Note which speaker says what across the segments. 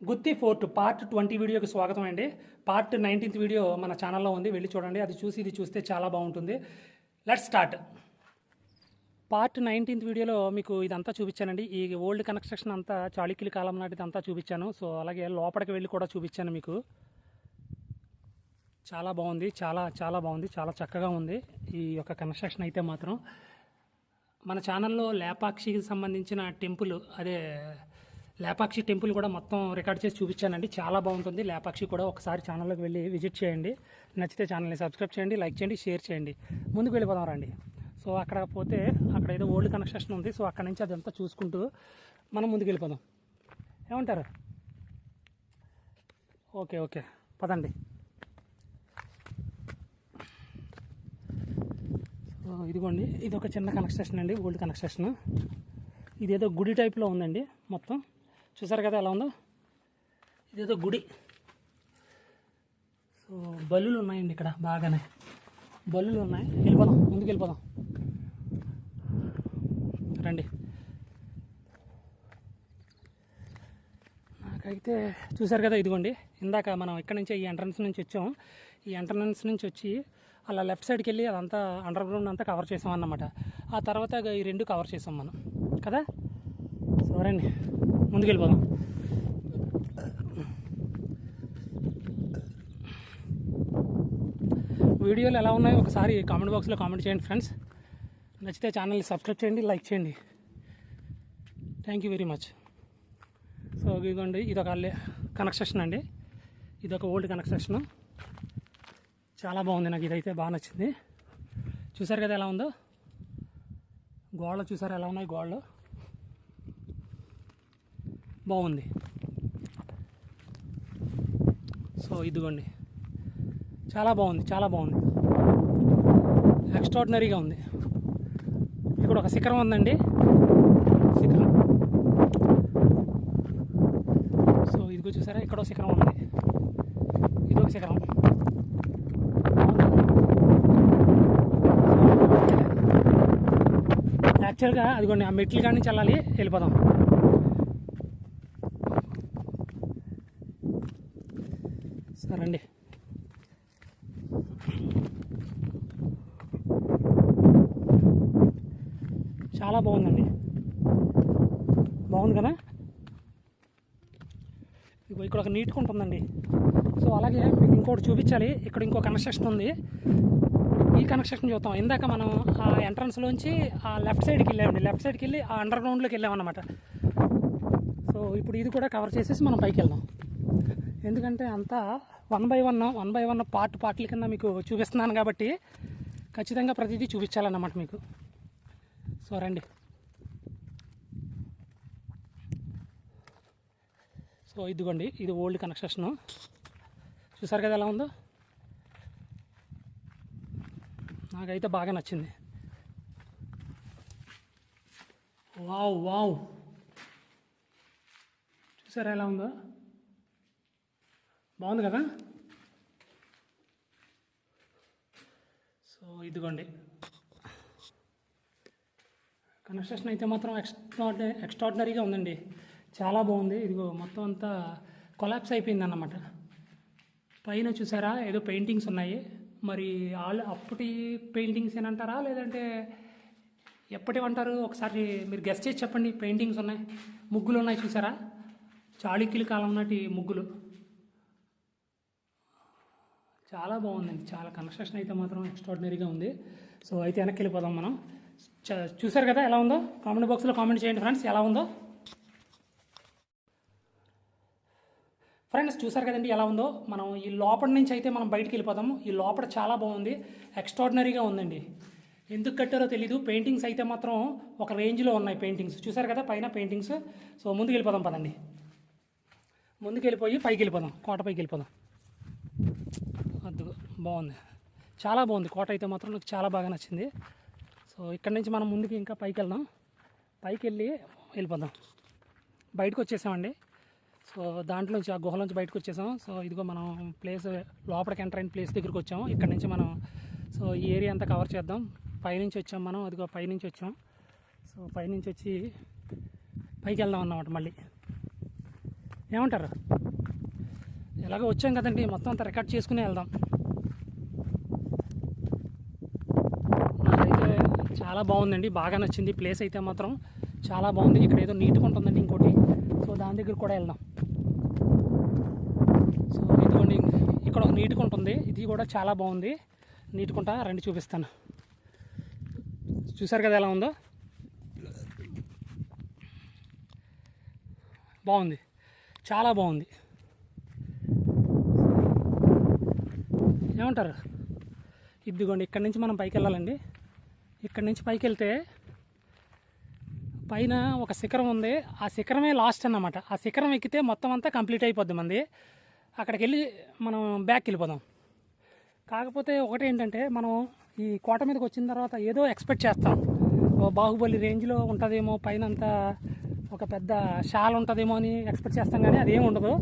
Speaker 1: గుత్తి fort part twenty వీడియోకి స్వాగతం అండి. పార్ట్ నైన్టీన్త్ వీడియో మన ఛానల్లో ఉంది వెళ్ళి చూడండి. అది చూసి ఇది చూస్తే చాలా బాగుంటుంది. లెట్ స్టార్ట్ పార్ట్ నైన్టీన్త్ వీడియోలో మీకు ఇదంతా చూపించానండి. ఈ ఓల్డ్ కన్స్ట్రక్షన్ అంతా చాళుక్యుల కాలం నాటిది అంతా చూపించాను. సో అలాగే లోపలికి వెళ్ళి కూడా చూపించాను మీకు. చాలా బాగుంది చాలా చాలా బాగుంది చాలా చక్కగా ఉంది ఈ యొక్క కన్స్ట్రక్షన్ అయితే మాత్రం. మన ఛానల్లో లేపాక్షికి సంబంధించిన టెంపుల్ అదే లేపాక్షి టెంపుల్ కూడా మొత్తం రికార్డ్ చేసి చూపించానండి. చాలా బాగుంటుంది. లేపాక్షి కూడా ఒకసారి ఛానల్లోకి వెళ్ళి విజిట్ చేయండి. నచ్చితే ఛానల్ని సబ్స్క్రైబ్ చేయండి లైక్ చేయండి షేర్ చేయండి. ముందుకు వెళ్ళిపోదాం రండి. సో అక్కడ పోతే అక్కడ ఏదో ఓల్డ్ కన్స్ట్రక్షన్ ఉంది. సో అక్కడ నుంచి అదంతా చూసుకుంటూ మనం ముందుకు వెళ్ళిపోదాం. ఏమంటారు? Okay okay. పదండి. సో ఇదిగోండి. ఇది ఒక చిన్న కన్స్ట్రక్షన్ అండి. Old construction. ఇదేదో గుడి టైప్లో ఉందండి మొత్తం. చూసారు కదా ఎలా ఉందో? ఇదేదో గుడి. సో బల్లులు ఉన్నాయండి ఇక్కడ బాగానే. బల్లులు ఉన్నాయి. వెళ్ళిపోదాం ముందుకు వెళ్ళిపోదాం. రండి. నాకైతే చూసారు కదా ఇదిగోండి. ఇందాక మనం ఇక్కడ నుంచి ఈ ఎంట్రన్స్ నుంచి వచ్చాం. ఈ ఎంట్రన్స్ నుంచి వచ్చి అలా లెఫ్ట్ సైడ్కి వెళ్ళి అదంతా అండర్ గ్రౌండ్ అంతా కవర్ చేసాం అన్నమాట ఆ తర్వాత ఈ రెండు కవర్ చేసాం మనం. కదా? సో ముందుకెళ్ళిపోదాం. వీడియోలు ఎలా ఉన్నాయో ఒకసారి కామెంట్ బాక్స్లో కామెంట్ చేయండి ఫ్రెండ్స్. నచ్చితే ఛానల్ని సబ్స్క్రైబ్ చేయండి లైక్ చేయండి. Thank you very much so ఇదిగోండి ఇదొక కనెక్షన్ అండి. ఇదొక ఓల్డ్ కనెక్షన్ చాలా బాగుంది నాకు ఇదైతే బాగా నచ్చింది. చూసారు కదా ఎలా ఉందో? గోడలు చూసారు ఎలా ఉన్నాయి గోడలు? బాగుంది. సో ఇదిగోండి. చాలా బాగుంది చాలా బాగుంది. ఎక్స్ట్రాడినరీగా ఉంది. ఇక్కడ ఒక శిఖరం ఉందండి. శిఖరం. సో ఇదిగో చూసారా ఇక్కడ ఒక శిఖరం ఉంది. ఇది ఒక శిఖరం యాక్చువల్గా అదిగోండి ఆ మెట్లు కానీ చల్లాలి వెళ్ళిపోదాం. సరే అండి చాలా బాగుందండి. బాగుంది కదా? ఇగో ఇక్కడ ఒక నీట్గా ఉంటుందండి. సో అలాగే మీకు ఇంకోటి చూపించాలి. ఇక్కడ ఇంకో కన్స్ట్రక్షన్ ఉంది. ఈ కన్స్ట్రక్షన్ చూద్దాం. ఇందాక మనం ఆ ఎంట్రన్స్లోంచి ఆ లెఫ్ట్ సైడ్కి వెళ్ళామండి. లెఫ్ట్ సైడ్కి వెళ్ళి ఆ అండర్ గ్రౌండ్లోకి వెళ్ళామన్నమాట. సో ఇప్పుడు ఇది కూడా కవర్ చేసేసి మనం పైకి వెళ్దాం. ఎందుకంటే అంతా one by one one by one part పార్ట్ల కింద మీకు చూపిస్తున్నాను కాబట్టి ఖచ్చితంగా ప్రతిదీ చూపించాలన్నమాట మీకు. సో రండి. సో ఇదిగోండి ఇది ఓల్డ్ కన్స్ట్రక్షను. చూసారు కదా ఎలా ఉందో? నాకైతే బాగా నచ్చింది. Wow wow. చూసారా ఎలా ఉందో? బాగుంది కదా? సో ఇదిగోండి. కన్స్ట్రక్షన్ అయితే మాత్రం ఎక్స్ట్రాడినరీ ఎక్స్ట్రాడినరీగా ఉందండి. చాలా బాగుంది. ఇదిగో మొత్తం అంతా కొలాప్స్ అయిపోయింది అన్నమాట పైన చూసారా? ఏదో పెయింటింగ్స్ ఉన్నాయి. మరి ఆల్ అప్పటి పెయింటింగ్స్ ఏనంటారా? లేదంటే ఎప్పటివంటారు ఒకసారి మీరు గెస్ట్ చేసి చెప్పండి. పెయింటింగ్స్ ఉన్నాయి. ముగ్గులు ఉన్నాయి చూసారా? చాళుక్యుల కాలం నాటి ముగ్గులు. చాలా బాగుందండి. చాలా కన్స్ట్రక్షన్ అయితే మాత్రం ఎక్స్ట్రాడినరీగా ఉంది. సో అయితే వెనక్కి వెళ్ళిపోదాం మనం. చ- చూసారు కదా ఎలా ఉందో? కామెంట్ బాక్స్లో కామెంట్ చేయండి ఫ్రెండ్స్. ఎలా ఉందో? ఫ్రెండ్స్ చూసారు కదండి ఎలా ఉందో? మనం ఈ లోపల నుంచి అయితే మనం బయటికి వెళ్ళిపోతాము ఈ లోపల చాలా బాగుంది. ఎక్స్ట్రాడినరీగా ఉందండి. ఎందుకు కట్టారో తెలీదు. పెయింటింగ్స్ అయితే మాత్రం ఒక రేంజ్లో ఉన్నాయి పెయింటింగ్స్. చూసారు కదా పైన పెయింటింగ్స్. సో ముందుకు వెళ్ళిపోదాం పదండి. ముందుకు వెళ్ళిపోయి పైకి వెళ్ళిపోదాం. కోట పైకి వెళ్ళిపోదాం. బాగుంది. చాలా బాగుంది. కోట అయితే మాత్రం నాకు చాలా బాగా నచ్చింది. సో ఇక్కడ నుంచి మనం ముందుకు ఇంకా పైకి వెళ్దాం పైకి వెళ్ళి వెళ్ళిపోదాం. బయటకు వచ్చేసామండి. సో దాంట్లోంచి ఆ గుహలోంచి బయటకు వచ్చేసాం. సో ఇదిగో మనం ప్లేస్ లోపలికి ఎంటర్ అయిన ప్లేస్ దగ్గరికి వచ్చాము. ఇక్కడ నుంచి మనం సో ఈ ఏరియా అంతా కవర్ చేద్దాం. పైనుంచి వచ్చాం మనం. అదిగో పైనుంచి వచ్చాం. సో పైనుంచి వచ్చి పైకి వెళ్దాం అన్నమాట మళ్ళీ. ఏమంటారు? ఎలాగో వచ్చాం కదండి. మొత్తం అంతా రికార్డ్ చేసుకునే వెళ్దాం నాకైతే చాలా బాగుందండి. బాగా నచ్చింది. ప్లేస్ అయితే మాత్రం చాలా బాగుంది. ఇక్కడ ఏదో నీట్గా ఉంటుందండి ఇంకోటి. సో దాని దగ్గర కూడా వెళ్దాం. సో ఇదిగోండి ఇక్కడ ఒక నీట్గా ఉంటుంది. ఇది కూడా చాలా బాగుంది. నీట్కుంటా రండి చూపిస్తాను. చూసారు కదా ఎలా ఉందో? బాగుంది. చాలా బాగుంది. ఏమంటారు? ఇదిగోండి ఇక్కడ నుంచి మనం పైకి వెళ్ళాలండి. ఇక్కడ నుంచి పైకి వెళ్తే పైన ఒక శిఖరం ఉంది. ఆ శిఖరమే లాస్ట్ అన్నమాట. ఆ శిఖరం ఎక్కితే మొత్తం అంతా కంప్లీట్ అయిపోద్ది మంది. అక్కడికి వెళ్ళి మనం బ్యాక్ వెళ్ళిపోదాం. కాకపోతే ఒకటి ఏంటంటే మనం ఈ కోట మీదకి వచ్చిన తర్వాత ఏదో ఎక్స్పెక్ట్ చేస్తాం. ఓ బాహుబలి రేంజ్లో ఉంటుందేమో పైన అంతా ఒక పెద్ద షాల్ ఉంటుందేమో అని ఎక్స్పెక్ట్ చేస్తాం కానీ అదేం ఉండదు.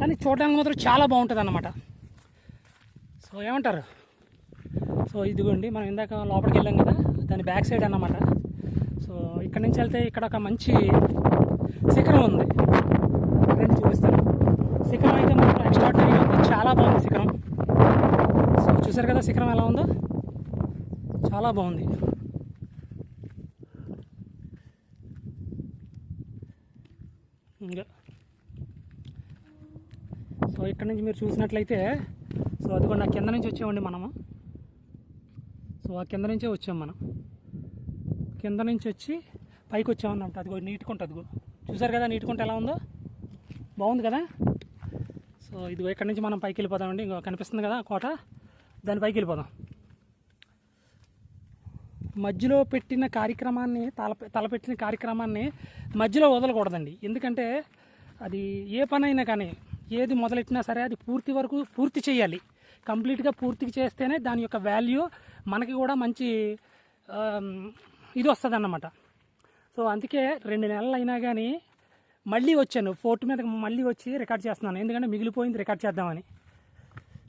Speaker 1: కానీ చూడడానికి మాత్రం చాలా బాగుంటుంది అన్నమాట. సో ఏమంటారు? సో ఇదిగోండి మనం ఇందాక లోపలికి వెళ్ళాం కదా. దాని బ్యాక్ సైడ్ అన్నమాట. సో ఇక్కడ నుంచి వెళ్తే ఇక్కడ ఒక మంచి శిఖరం ఉంది. రండి చూపిస్తాను. శిఖరం అయితే మాత్రం ఎక్స్ట్రాడినరీగా ఉంది. చాలా బాగుంది శిఖరం. సో చూసారు కదా శిఖరం ఎలా ఉందో? చాలా బాగుంది. ఇంకా. సో ఇక్కడ నుంచి మీరు చూసినట్లయితే సో అది కూడా కింద నుంచి వచ్చామండి మనము. సో ఆ కింద నుంచే వచ్చాం మనం. కింద నుంచి వచ్చి పైకి వచ్చామన్నమాట. అదిగో నీటుకుంట అదిగో. చూసారు కదా నీటుకుంట ఎలా ఉందో? బాగుంది కదా? సో ఇదిగో ఇక్కడ నుంచి మనం పైకి వెళ్ళిపోదామండి. ఇంకో కనిపిస్తుంది కదా కోట? దాని పైకి వెళ్ళిపోదాం. మధ్యలో పెట్టిన కార్యక్రమాన్ని తల తలపెట్టిన కార్యక్రమాన్ని మధ్యలో వదలకూడదండి. ఎందుకంటే అది ఏ పనైనా కానీ ఏది మొదలెట్టినా సరే అది పూర్తి వరకు పూర్తి చేయాలి. కంప్లీట్గా పూర్తిగా చేస్తేనే దాని యొక్క వాల్యూ మనకి కూడా మంచి ఇది వస్తుంది అన్నమాట సో అందుకే రెండు నెలలు అయినా కానీ మళ్ళీ వచ్చాను. ఫోర్ట్ మీద మళ్ళీ వచ్చి రికార్డ్ చేస్తున్నాను. ఎందుకంటే మిగిలిపోయింది రికార్డ్ చేద్దామని.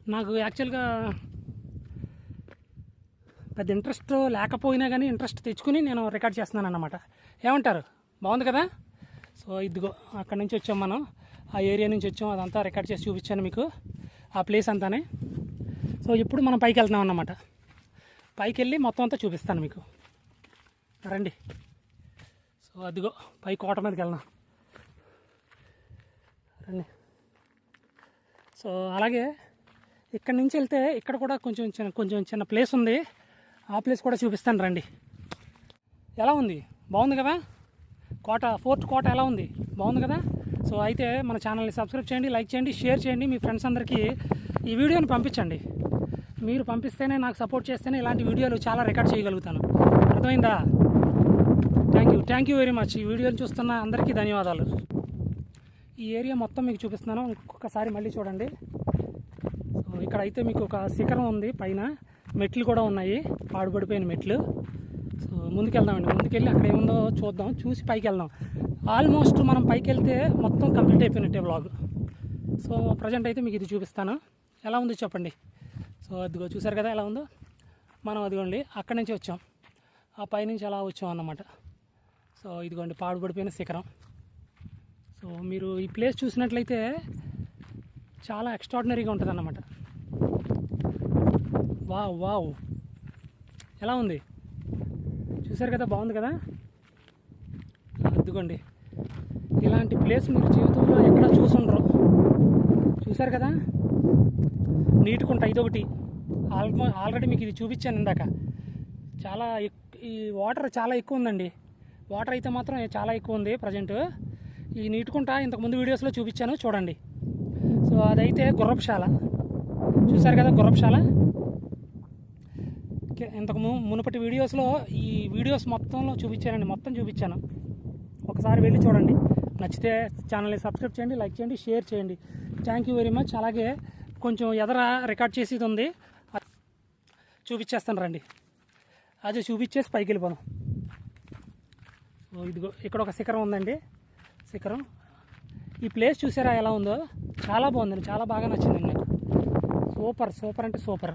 Speaker 1: నాకు యాక్చువల్గా పెద్ద ఇంట్రెస్ట్ లేకపోయినా కానీ ఇంట్రెస్ట్ తెచ్చుకుని నేను రికార్డ్ చేస్తున్నాను అన్నమాట ఏమంటారు? బాగుంది కదా? సో ఇదిగో అక్కడ నుంచి వచ్చాం మనం. ఆ ఏరియా నుంచి వచ్చాం. అదంతా రికార్డ్ చేసి చూపించాను మీకు. ఆ ప్లేస్ అంతానే. సో ఇప్పుడు మనం పైకి వెళ్తున్నాం అన్నమాట. పైకి వెళ్ళి మొత్తం అంతా చూపిస్తాను మీకు. రండి. సో అదిగో పై కోట మీదకి వెళ్దాం. రండి. సో అలాగే ఇక్కడ నుంచి వెళ్తే ఇక్కడ కూడా కొంచెం చిన్న కొంచెం చిన్న ప్లేస్ ఉంది. ఆ ప్లేస్ కూడా చూపిస్తాను రండి. ఎలా ఉంది? బాగుంది కదా? కోట ఫోర్త్ కోట ఎలా ఉంది? బాగుంది కదా? సో అయితే మన ఛానల్ని సబ్స్క్రైబ్ చేయండి లైక్ చేయండి షేర్ చేయండి. మీ ఫ్రెండ్స్ అందరికీ ఈ వీడియోని పంపించండి. మీరు పంపిస్తేనే నాకు సపోర్ట్ చేస్తేనే ఇలాంటి వీడియోలు చాలా రికార్డ్ చేయగలుగుతాను. అర్థమైందా? థ్యాంక్ యూ వెరీ మచ్ ఈ వీడియోని చూస్తున్న అందరికీ ధన్యవాదాలు. ఈ ఏరియా మొత్తం మీకు చూపిస్తున్నాను. ఇంకొకసారి మళ్ళీ చూడండి. సో ఇక్కడ అయితే మీకు ఒక శిఖరం ఉంది. పైన మెట్లు కూడా ఉన్నాయి. పాడుపడిపోయిన మెట్లు. సో ముందుకెళ్దామండి. ముందుకెళ్ళి అక్కడ ఏముందో చూద్దాం. చూసి పైకి వెళ్దాం. ఆల్మోస్ట్ మనం పైకి వెళ్తే మొత్తం కంప్లీట్ అయిపోయినట్టే బ్లాగ్ సో ప్రజెంట్ అయితే మీకు ఇది చూపిస్తాను. ఎలా ఉందో చెప్పండి. సో అదిగో చూసారు కదా ఎలా ఉందో? మనం అదిగోండి. అక్కడి నుంచి వచ్చాం. ఆ పైనుంచి అలా వచ్చాం అన్నమాట. సో ఇదిగోండి పాడుబడిపోయిన శిఖరం. సో మీరు ఈ ప్లేస్ చూసినట్లయితే చాలా ఎక్స్ట్రాడినరీగా ఉంటుంది అన్నమాట వావ్ వావ్. ఎలా ఉంది? చూసారు కదా బాగుంది కదా? అద్దుకోండి ఇలాంటి ప్లేస్ మీరు జీవితంలో ఎక్కడ చూసుండరు. చూసారు కదా? నీటుకుంటా ఇదొకటి. ఆల్మో ఆల్రెడీ మీకు ఇది చూపించాను ఇందాక. చాలా ఎక్- ఈ వాటర్ చాలా ఎక్కువ ఉందండి. వాటర్ అయితే మాత్రం చాలా ఎక్కువ ఉంది ప్రజెంట్. ఈ నీటుకుంటా ఇంతకుముందు వీడియోస్లో చూపించాను చూడండి. సో అదైతే గుర్రపుశాల. చూసారు కదా గుర్రపుశాల? ఇంతకు ము- మునుపటి వీడియోస్లో ఈ వీడియోస్ మొత్తంలో చూపించానండి మొత్తం చూపించాను. ఒకసారి వెళ్ళి చూడండి. నచ్చితే ఛానల్ని సబ్స్క్రైబ్ చేయండి లైక్ చేయండి షేర్ చేయండి. Thank you very much. అలాగే కొంచెం ఎదర రికార్డ్ చేసేది ఉంది. చూపించేస్తాను రండి. అది చూపించేసి పైకి వెళ్ళిపోదాం. ఇదిగో ఇక్కడ ఒక శిఖరం ఉందండి. శిఖరం. ఈ ప్లేస్ చూసారా ఎలా ఉందో? చాలా బాగుందండి చాలా బాగా నచ్చింది నాకు. సూపర్ సూపర్ అంటే సూపర్.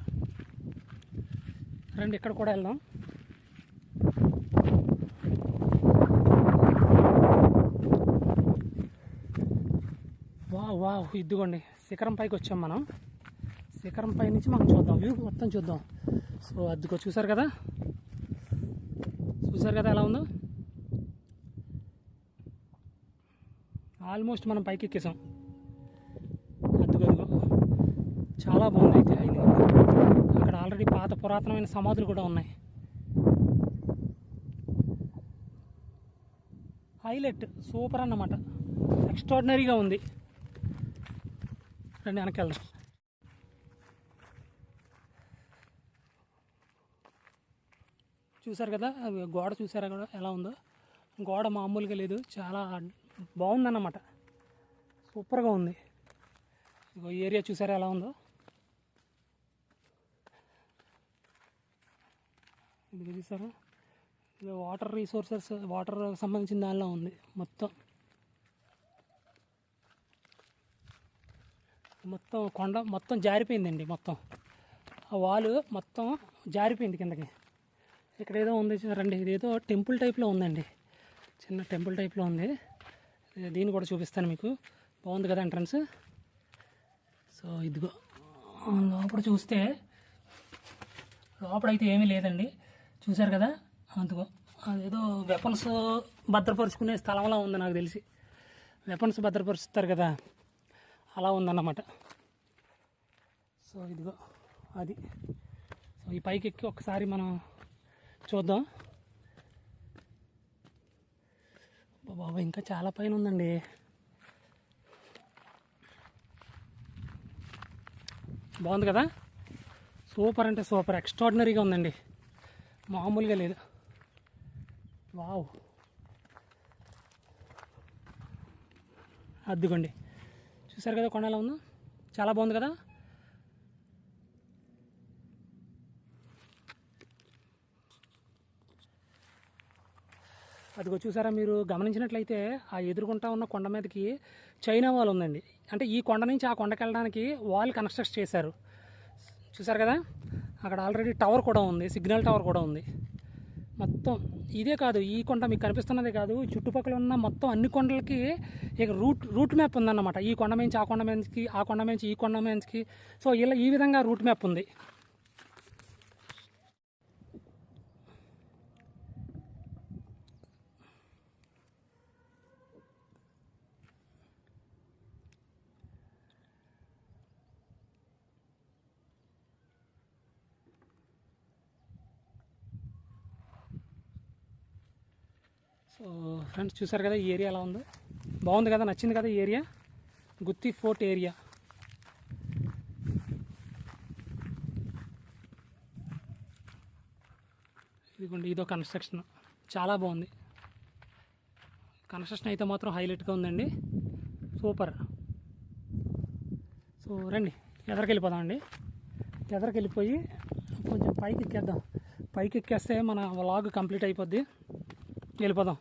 Speaker 1: రండి ఇక్కడ కూడా వెళ్దాం. వా వా ఇదిగోండి శిఖరం పైకి వచ్చాం మనం. శిఖరం పై నుంచి మనం చూద్దాం వ్యూ మొత్తం చూద్దాం. సో అదిగో చూసారు కదా? చూసారు కదా ఎలా ఉందో? ఆల్మోస్ట్ మనం పైకి ఎక్కేసాం అదిగో చాలా బాగుంది అయితే అయింది అక్కడ ఆల్రెడీ పాత పురాతనమైన సమాధులు కూడా ఉన్నాయి. హైలైట్. సూపర్ అన్నమాట. ఎక్స్ట్రాడినరీగా ఉంది. రండి వెనక్కి వెళ్దాం చూసారు కదా గోడ చూసారా కూడా? ఎలా ఉందో? గోడ మామూలుగా లేదు. చాలా బాగుందన్నమాట. సూపర్గా ఉంది. ఇగో ఈ ఏరియా చూసారా ఎలా ఉందో? ఇది చూసారా? ఇది వాటర్ రీసోర్సెస్ వాటర్ సంబంధించిన దానిలో ఉంది మొత్తం. మొత్తం కొండ మొత్తం జారిపోయిందండి మొత్తం. ఆ వాలు మొత్తం జారిపోయింది కిందకి. ఇక్కడ ఏదో ఉంది రండి ఇదేదో టెంపుల్ టైప్లో ఉందండి. చిన్న టెంపుల్ టైప్లో ఉంది. దీన్ని కూడా చూపిస్తాను మీకు. బాగుంది కదా ఎంట్రన్స్ సో ఇదిగో లోపల చూస్తే లోపలైతే అయితే ఏమీ లేదండి. చూశారు కదా? అందుకో అదేదో వెపన్స్ భద్రపరుచుకునే స్థలంలా ఉంది నాకు తెలిసి. వెపన్స్ భద్రపరుస్తారు కదా? అలా ఉందన్నమాట. సో ఇదిగో అది. సో ఈ పైకి ఎక్కి ఒకసారి మనం చూద్దాం. బాబా ఇంకా చాలా పైన ఉందండి. బాగుంది కదా? సూపర్ అంటే సూపర్. ఎక్స్ట్రాడినరీగా ఉందండి. మామూలుగా లేదు. వావ్. అద్దుకోండి చూసారు కదా కొండ ఎలా ఉందో? చాలా బాగుంది కదా? అదిగో చూసారా మీరు గమనించినట్లయితే ఆ ఎదురుకుంటా ఉన్న కొండ మీదకి చైనా వాల్ ఉందండి. అంటే ఈ కొండ నుంచి ఆ కొండకి వెళ్ళడానికి వాల్ కన్స్ట్రక్ట్ చేశారు. చూసారు కదా? అక్కడ ఆల్రెడీ టవర్ కూడా ఉంది సిగ్నల్ టవర్ కూడా ఉంది. మొత్తం ఇదే కాదు ఈ కొండ మీకు కనిపిస్తున్నదే కాదు. చుట్టుపక్కల ఉన్న మొత్తం అన్ని కొండలకి ఇక రూట్ రూట్ మ్యాప్ ఉందన్నమాట. ఈ కొండ నుంచి ఆ కొండ మీదకి ఆ కొండ నుంచి ఈ కొండ మీదకి. సో ఇలా ఈ విధంగా రూట్ మ్యాప్ ఉంది. సో ఫ్రెండ్స్ చూసారు కదా ఈ ఏరియా ఎలా ఉందో? బాగుంది కదా నచ్చింది కదా ఈ ఏరియా? గుత్తి ఫోర్ట్ ఏరియా. ఇదిగోండి ఇదో కన్స్ట్రక్షన్. చాలా బాగుంది. కన్స్ట్రక్షన్ అయితే మాత్రం హైలైట్గా ఉందండి. సూపర్. సో రండి ఎదరికి వెళ్ళిపోదామండి ఎదరికి వెళ్ళిపోయి కొంచెం పైకి ఎక్కేద్దాం. పైకి ఎక్కేస్తే మన వ్లాగ్ కంప్లీట్ అయిపోద్ది. వెళ్ళిపోదాం.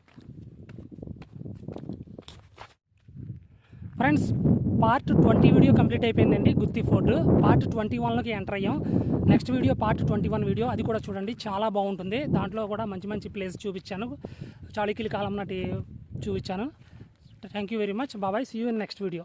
Speaker 1: Friends part twenty video complete అయిపోయిందండి గుత్తి ఫోర్ట్ పార్ట్ ట్వంటీ వన్లోకి ఎంటర్ అయ్యాం. Next video part twenty one video అది కూడా చూడండి చాలా బాగుంటుంది. దాంట్లో కూడా మంచి మంచి ప్లేస్ చూపించాను. చాళుక్యుల కాలం నాటి చూపించాను. థ్యాంక్ యూ వెరీ మచ్ బాబాయ్ see you in next video